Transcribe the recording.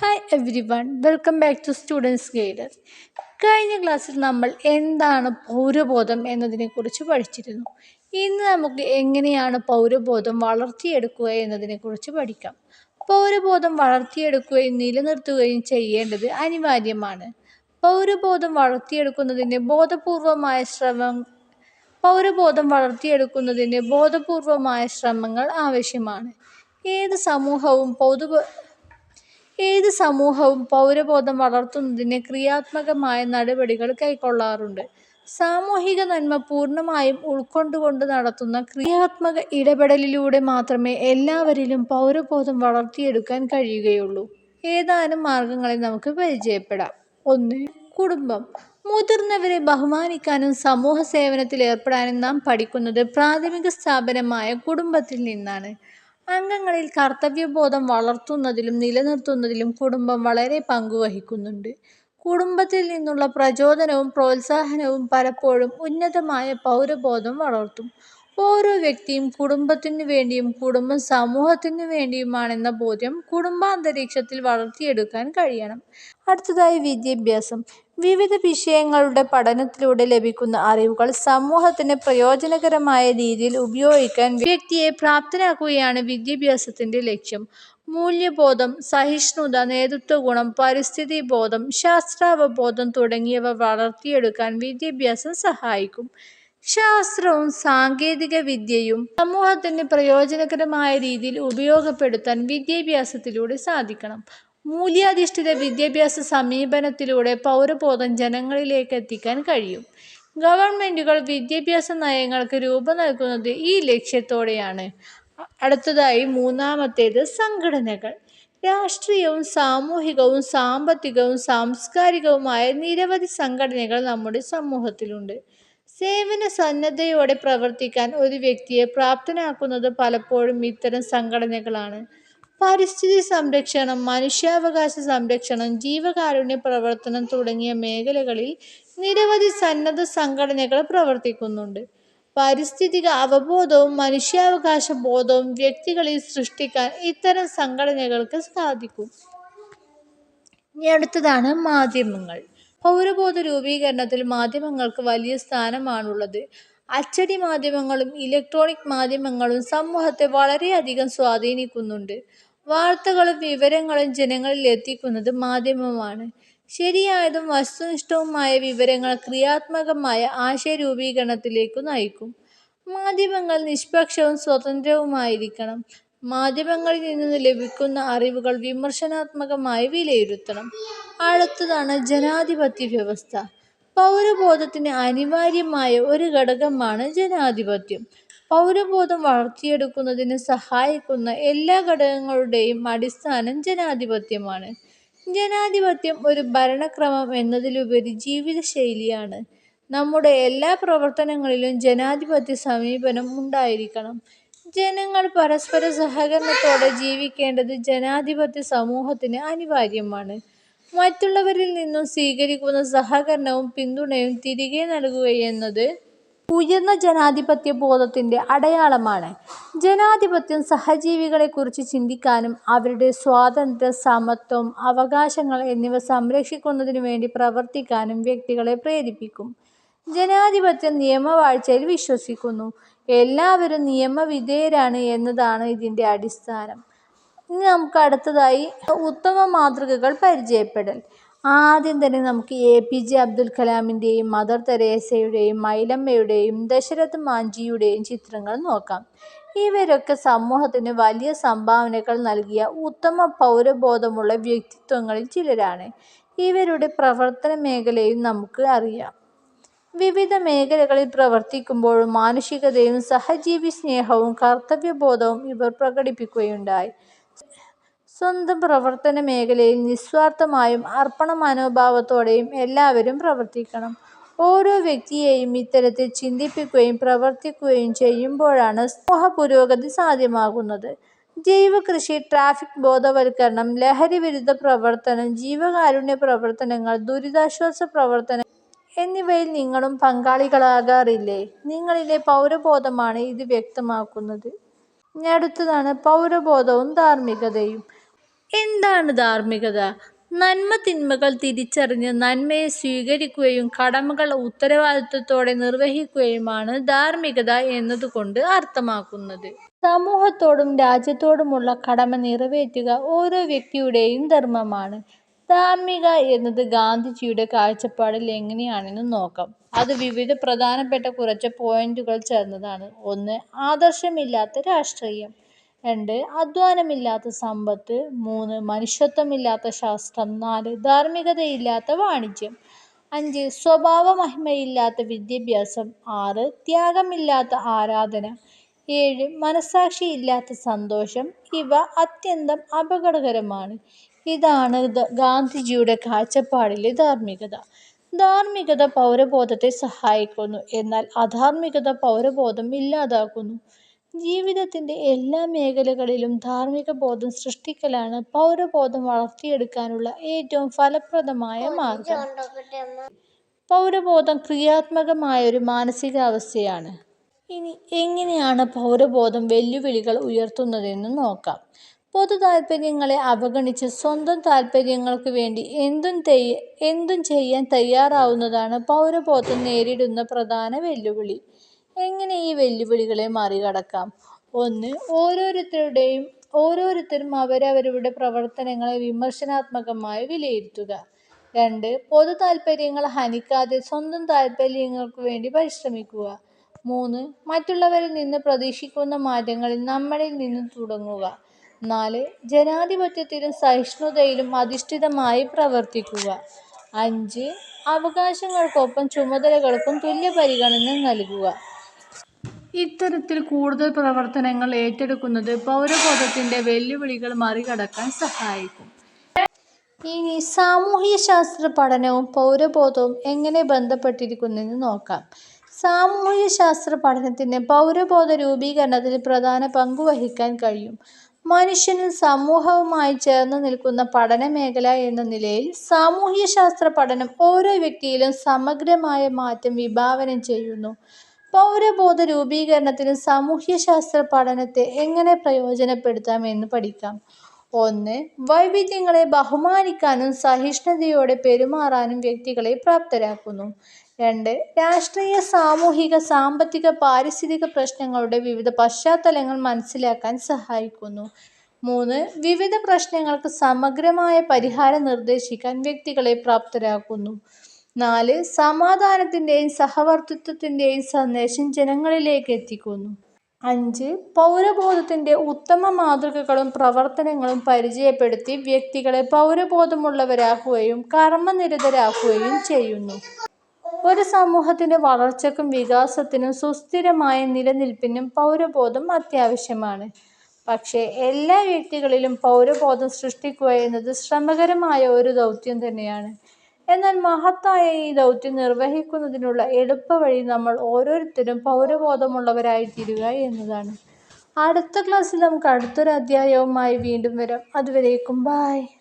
Hi everyone welcome back to students guider കഴിഞ്ഞ ക്ലാസ്സിൽ നമ്മൾ എന്താണ് പൗരബോധം എന്നതിനെക്കുറിച്ച് പഠിച്ചിരുന്നു. ഇന്ന് നമുക്ക് എങ്ങനെയാണ് പൗരബോധം വളർത്തിയെടുക്കുക എന്നതിനെക്കുറിച്ച് പഠിക്കാം. പൗരബോധം വളർത്തിയെടുക്കുകയും നിലനിർത്തുകയും ചെയ്യേണ്ടത് അനിവാര്യമാണ്. പൗരബോധം വളർത്തിയെടുക്കുന്നതിന് ബോധപൂർവമായ ശ്രമം പൗരബോധം വളർത്തിയെടുക്കുന്നതിന് ബോധപൂർവമായ ശ്രമങ്ങൾ ആവശ്യമാണ്. ഏത് സമൂഹവും പൊതു ഏത് സമൂഹവും പൗരബോധം വളർത്തുന്നതിന് ക്രിയാത്മകമായ നടപടികൾ കൈക്കൊള്ളാറുണ്ട്. സാമൂഹിക നന്മ പൂർണമായും ഉൾക്കൊണ്ടുകൊണ്ട് നടത്തുന്ന ക്രിയാത്മക ഇടപെടലിലൂടെ മാത്രമേ എല്ലാവരിലും പൗരബോധം വളർത്തിയെടുക്കാൻ കഴിയുകയുള്ളൂ. ഏതാനും മാർഗങ്ങളെ നമുക്ക് പരിചയപ്പെടാം. ഒന്ന് കുടുംബം. മുതിർന്നവരെ ബഹുമാനിക്കാനും സമൂഹ സേവനത്തിൽ ഏർപ്പെടാനും നാം പഠിക്കുന്നത് പ്രാഥമിക സ്ഥാപനമായ കുടുംബത്തിൽ നിന്നാണ്. അംഗങ്ങളിൽ കർത്തവ്യബോധം വളർത്തുന്നതിലും നിലനിർത്തുന്നതിലും കുടുംബം വളരെ പങ്കുവഹിക്കുന്നുണ്ട്. കുടുംബത്തിൽ നിന്നുള്ള പ്രചോദനവും പ്രോത്സാഹനവും പലപ്പോഴും ഉന്നതമായ പൗരബോധം വളർത്തും. ഓരോ വ്യക്തിയും കുടുംബത്തിനു വേണ്ടിയും കുടുംബം സമൂഹത്തിനു വേണ്ടിയുമാണെന്ന ബോധ്യം കുടുംബാന്തരീക്ഷത്തിൽ വളർത്തിയെടുക്കാൻ കഴിയണം. അടുത്തതായി വിദ്യാഭ്യാസം. വിവിധ വിഷയങ്ങളുടെ പഠനത്തിലൂടെ ലഭിക്കുന്ന അറിവുകൾ സമൂഹത്തിന് പ്രയോജനകരമായ രീതിയിൽ ഉപയോഗിക്കാൻ വ്യക്തിയെ പ്രാപ്തനാക്കുകയാണ് വിദ്യാഭ്യാസത്തിന്റെ ലക്ഷ്യം. മൂല്യബോധം സഹിഷ്ണുത നേതൃത്വഗുണം പരിസ്ഥിതി ബോധം ശാസ്ത്രാവബോധം തുടങ്ങിയവ വളർത്തിയെടുക്കാൻ വിദ്യാഭ്യാസം സഹായിക്കും. ശാസ്ത്രവും സാങ്കേതിക വിദ്യയും സമൂഹത്തിന് പ്രയോജനകരമായ രീതിയിൽ ഉപയോഗപ്പെടുത്താൻ വിദ്യാഭ്യാസത്തിലൂടെ സാധിക്കണം. മൂല്യാധിഷ്ഠിത വിദ്യാഭ്യാസ സമീപനത്തിലൂടെ പൗരബോധം ജനങ്ങളിലേക്ക് എത്തിക്കാൻ കഴിയും. ഗവൺമെന്റുകൾ വിദ്യാഭ്യാസ നയങ്ങൾക്ക് രൂപം നൽകുന്നത് ഈ ലക്ഷ്യത്തോടെയാണ്. അടുത്തതായി മൂന്നാമത്തേത് സംഘടനകൾ. രാഷ്ട്രീയവും സാമൂഹികവും സാമ്പത്തികവും സാംസ്കാരികവുമായ നിരവധി സംഘടനകൾ നമ്മുടെ സമൂഹത്തിലുണ്ട്. സേവന സന്നദ്ധയോടെ പ്രവർത്തിക്കാൻ ഒരു വ്യക്തിയെ പ്രാപ്തനാക്കുന്നത് പലപ്പോഴും ഇത്തരം സംഘടനകളാണ്. പരിസ്ഥിതി സംരക്ഷണം മനുഷ്യാവകാശ സംരക്ഷണം ജീവകാരുണ്യ പ്രവർത്തനം തുടങ്ങിയ മേഖലകളിൽ നിരവധി സന്നദ്ധ സംഘടനകൾ പ്രവർത്തിക്കുന്നുണ്ട്. പാരിസ്ഥിതിക അവബോധവും മനുഷ്യാവകാശ ബോധവും വ്യക്തികളിൽ സൃഷ്ടിക്കാൻ ഇത്തരം സംഘടനകൾക്ക് സാധിക്കും. ഇനി അടുത്തതാണ് മാധ്യമങ്ങൾ. പൗരബോധ രൂപീകരണത്തിൽ മാധ്യമങ്ങൾക്ക് വലിയ സ്ഥാനമാണുള്ളത്. അച്ചടി മാധ്യമങ്ങളും ഇലക്ട്രോണിക് മാധ്യമങ്ങളും സമൂഹത്തെ വളരെയധികം സ്വാധീനിക്കുന്നുണ്ട്. വാർത്തകളും വിവരങ്ങളും ജനങ്ങളിൽ എത്തിക്കുന്നത് മാധ്യമമാണ്. ശരിയായതും വസ്തുനിഷ്ഠവുമായ വിവരങ്ങൾ ക്രിയാത്മകമായ ആശയ രൂപീകരണത്തിലേക്ക് നയിക്കും. മാധ്യമങ്ങൾ നിഷ്പക്ഷവും സ്വതന്ത്രവുമായിരിക്കണം. മാധ്യമങ്ങളിൽ നിന്ന് ലഭിക്കുന്ന അറിവുകൾ വിമർശനാത്മകമായി വിലയിരുത്തണം. അടുത്തതാണ് ജനാധിപത്യ വ്യവസ്ഥ. പൗരബോധത്തിന് അനിവാര്യമായ ഒരു ഘടകമാണ് ജനാധിപത്യം. പൗരബോധം വളർത്തിയെടുക്കുന്നതിന് സഹായിക്കുന്ന എല്ലാ ഘടകങ്ങളുടെയും അടിസ്ഥാനം ജനാധിപത്യമാണ്. ജനാധിപത്യം ഒരു ഭരണക്രമം എന്നതിലുപരി ജീവിതശൈലിയാണ്. നമ്മുടെ എല്ലാ പ്രവർത്തനങ്ങളിലും ജനാധിപത്യ സമീപനം ഉണ്ടായിരിക്കണം. ജനങ്ങൾ പരസ്പര സഹകരണത്തോടെ ജീവിക്കേണ്ടത് ജനാധിപത്യ സമൂഹത്തിന് അനിവാര്യമാണ്. മറ്റുള്ളവരിൽ നിന്നും സ്വീകരിക്കുന്ന സഹകരണവും പിന്തുണയും തിരികെ നൽകുകയെന്നത് ഉയർന്ന ജനാധിപത്യ ബോധത്തിന്റെ അടയാളമാണ്. ജനാധിപത്യം സഹജീവികളെക്കുറിച്ച് ചിന്തിക്കാനും അവരുടെ സ്വാതന്ത്ര്യ സമത്വം അവകാശങ്ങൾ എന്നിവ സംരക്ഷിക്കുന്നതിനു വേണ്ടി പ്രവർത്തിക്കാനും വ്യക്തികളെ പ്രേരിപ്പിക്കും. ജനാധിപത്യം നിയമവാഴ്ചയിൽ വിശ്വസിക്കുന്നു. എല്ലാവരും നിയമവിധേയരാണ് എന്നതാണ് ഇതിന്റെ അടിസ്ഥാനം. ഇനി നമുക്ക് അടുത്തതായി ഉത്തമ മാതൃകകൾ പരിചയപ്പെടൽ. ആദ്യം തന്നെ നമുക്ക് എ പി ജെ അബ്ദുൽ കലാമിന്റെയും മദർ തെരേസയുടെയും മൈലമ്മയുടെയും ദശരഥ് മാഞ്ചിയുടെയും ചിത്രങ്ങൾ നോക്കാം. ഇവരൊക്കെ സമൂഹത്തിന് വലിയ സംഭാവനകൾ നൽകിയ ഉത്തമ പൗരബോധമുള്ള വ്യക്തിത്വങ്ങളിൽ ചിലരാണ്. ഇവരുടെ പ്രവർത്തന മേഖലയും നമുക്ക് അറിയാം. വിവിധ മേഖലകളിൽ പ്രവർത്തിക്കുമ്പോഴും മാനുഷികതയും സഹജീവി സ്നേഹവും കർത്തവ്യബോധവും ഇവർ പ്രകടിപ്പിക്കുകയുണ്ടായി. സ്വന്തം പ്രവർത്തന മേഖലയിൽ നിസ്വാർത്ഥമായും അർപ്പണ മനോഭാവത്തോടെയും എല്ലാവരും പ്രവർത്തിക്കണം. ഓരോ വ്യക്തിയെയും ഇത്തരത്തിൽ ചിന്തിപ്പിക്കുകയും പ്രവർത്തിക്കുകയും ചെയ്യുമ്പോഴാണ് സമൂഹ പുരോഗതി സാധ്യമാകുന്നത്. ജൈവകൃഷി ട്രാഫിക് ബോധവൽക്കരണം ലഹരി വിരുദ്ധ പ്രവർത്തനം ജീവകാരുണ്യ പ്രവർത്തനങ്ങൾ ദുരിതാശ്വാസ പ്രവർത്തനം എന്നിവയിൽ നിങ്ങളും പങ്കാളികളാകാറില്ലേ? നിങ്ങളിലെ പൗരബോധമാണ് ഇത് വ്യക്തമാക്കുന്നത്. ഇനി അടുത്തതാണ് പൗരബോധവും ധാർമ്മികതയും. എന്താണ് ധാർമ്മികത? നന്മ തിന്മകൾ തിരിച്ചറിഞ്ഞ് നന്മയെ സ്വീകരിക്കുകയും കടമകൾ ഉത്തരവാദിത്വത്തോടെ നിർവഹിക്കുകയുമാണ് ധാർമ്മികത എന്നതുകൊണ്ട് അർത്ഥമാക്കുന്നത്. സമൂഹത്തോടും രാജ്യത്തോടുമുള്ള കടമ നിറവേറ്റുക ഓരോ വ്യക്തിയുടെയും ധർമ്മമാണ്. ധാർമ്മിക എന്നത് ഗാന്ധിജിയുടെ കാഴ്ചപ്പാടിൽ എങ്ങനെയാണെന്ന് നോക്കാം. അത് വിവിധ പ്രധാനപ്പെട്ട കുറച്ച് പോയിന്റുകൾ ചേർന്നതാണ്. ഒന്ന് ആദർശമില്ലാത്ത രാഷ്ട്രീയം. രണ്ട് അധ്വാനമില്ലാത്ത സമ്പത്ത്. മൂന്ന് മനുഷ്യത്വമില്ലാത്ത ശാസ്ത്രം. നാല് ധാർമ്മികതയില്ലാത്ത വാണിജ്യം. അഞ്ച് സ്വഭാവ മഹിമയില്ലാത്ത വിദ്യാഭ്യാസം. ആറ് ത്യാഗമില്ലാത്ത ആരാധന. ഏഴ് മനസാക്ഷിയില്ലാത്ത സന്തോഷം. ഇവ അത്യന്തം അപകടകരമാണ്. ഇതാണ് ഗാന്ധിജിയുടെ കാഴ്ചപ്പാടിലെ ധാർമ്മികത. ധാർമ്മികത പൗരബോധത്തെ സഹായിക്കുന്നു. എന്നാൽ അധാർമികത പൗരബോധം ഇല്ലാതാക്കുന്നു. ജീവിതത്തിന്റെ എല്ലാ മേഖലകളിലും ധാർമ്മിക ബോധം സൃഷ്ടിക്കലാണ് പൗരബോധം വളർത്തിയെടുക്കാനുള്ള ഏറ്റവും ഫലപ്രദമായ മാർഗം. പൗരബോധം ക്രിയാത്മകമായ ഒരു മാനസികാവസ്ഥയാണ്. ഇനി എങ്ങനെയാണ് പൗരബോധം വെല്ലുവിളികൾ ഉയർത്തുന്നതെന്ന് നോക്കാം. പൊതു താൽപ്പര്യങ്ങളെ അവഗണിച്ച് സ്വന്തം താൽപ്പര്യങ്ങൾക്ക് വേണ്ടി എന്തും തെയ്യ എന്തും ചെയ്യാൻ തയ്യാറാവുന്നതാണ് പൗരബോധം നേരിടുന്ന പ്രധാന വെല്ലുവിളി. എങ്ങനെ ഈ വെല്ലുവിളികളെ മറികടക്കാം? ഒന്ന് ഓരോരുത്തരുടെയും ഓരോരുത്തരും അവരവരുടെ പ്രവർത്തനങ്ങളെ വിമർശനാത്മകമായി വിലയിരുത്തുക. രണ്ട് പൊതു താൽപ്പര്യങ്ങൾ ഹനിക്കാതെ സ്വന്തം താൽപ്പര്യങ്ങൾക്ക് വേണ്ടി പരിശ്രമിക്കുക. മൂന്ന് മറ്റുള്ളവരിൽ നിന്ന് പ്രതീക്ഷിക്കുന്ന മാറ്റങ്ങളിൽ നമ്മളിൽ നിന്ന് തുടങ്ങുക. നാല് ജനാധിപത്യത്തിലും സഹിഷ്ണുതയിലും അധിഷ്ഠിതമായി പ്രവർത്തിക്കുക. അഞ്ച് അവകാശങ്ങൾക്കൊപ്പം ചുമതലകൾക്കും തുല്യ പരിഗണന നൽകുക. ഇത്തരത്തിൽ കൂടുതൽ പ്രവർത്തനങ്ങൾ ഏറ്റെടുക്കുന്നത് പൗരബോധത്തിന്റെ വെല്ലുവിളികൾ മറികടക്കാൻ സഹായിക്കും. ഇനി സാമൂഹ്യ ശാസ്ത്ര പഠനവും പൗരബോധവും എങ്ങനെ ബന്ധപ്പെട്ടിരിക്കുന്നെന്ന് നോക്കാം. സാമൂഹ്യ ശാസ്ത്ര പഠനത്തിന് പൗരബോധ രൂപീകരണത്തിൽ പ്രധാന പങ്ക് വഹിക്കാൻ കഴിയും. മനുഷ്യനും സമൂഹവുമായി ചേർന്ന് നിൽക്കുന്ന പഠന മേഖല എന്ന നിലയിൽ സാമൂഹ്യശാസ്ത്ര പഠനം ഓരോ വ്യക്തിയിലും സമഗ്രമായ മാറ്റം വിഭാവനം ചെയ്യുന്നു. പൗരബോധ രൂപീകരണത്തിന് സാമൂഹ്യശാസ്ത്ര പഠനത്തെ എങ്ങനെ പ്രയോജനപ്പെടുത്താം എന്ന് പഠിക്കാം. ഒന്ന് വൈവിധ്യങ്ങളെ ബഹുമാനിക്കാനും സഹിഷ്ണുതയോടെ പെരുമാറാനും വ്യക്തികളെ പ്രാപ്തരാക്കുന്നു. രണ്ട് രാഷ്ട്രീയ സാമൂഹിക സാമ്പത്തിക പാരിസ്ഥിതിക പ്രശ്നങ്ങളുടെ വിവിധ പശ്ചാത്തലങ്ങൾ മനസ്സിലാക്കാൻ സഹായിക്കുന്നു. മൂന്ന് വിവിധ പ്രശ്നങ്ങൾക്ക് സമഗ്രമായ പരിഹാരം നിർദ്ദേശിക്കാൻ വ്യക്തികളെ പ്രാപ്തരാക്കുന്നു. നാല് സമാധാനത്തിന്റെയും സഹവർത്തിത്വത്തിന്റെയും സന്ദേശം ജനങ്ങളിലേക്ക് എത്തിക്കുന്നു. അഞ്ച് പൗരബോധത്തിന്റെ ഉത്തമ മാതൃകകളും പ്രവർത്തനങ്ങളും പരിചയപ്പെടുത്തി വ്യക്തികളെ പൗരബോധമുള്ളവരാക്കുകയും കർമ്മനിരതരാക്കുകയും ചെയ്യുന്നു. ഒരു സമൂഹത്തിന്റെ വളർച്ചക്കും വികാസത്തിനും സുസ്ഥിരമായ നിലനിൽപ്പിനും പൗരബോധം അത്യാവശ്യമാണ്. പക്ഷേ എല്ലാ വ്യക്തികളിലും പൗരബോധം സൃഷ്ടിക്കുക എന്നത് ശ്രമകരമായ ഒരു ദൗത്യം തന്നെയാണ്. എന്നാൽ മഹത്തായ ഈ ദൗത്യം നിർവഹിക്കുന്നതിനുള്ള എളുപ്പവഴി നമ്മൾ ഓരോരുത്തരും പൗരബോധമുള്ളവരായിത്തീരുക എന്നതാണ്. അടുത്ത ക്ലാസ്സിൽ നമുക്ക് അടുത്തൊരു അധ്യായവുമായി വീണ്ടും വരാം. അതുവരേക്കും ബായ്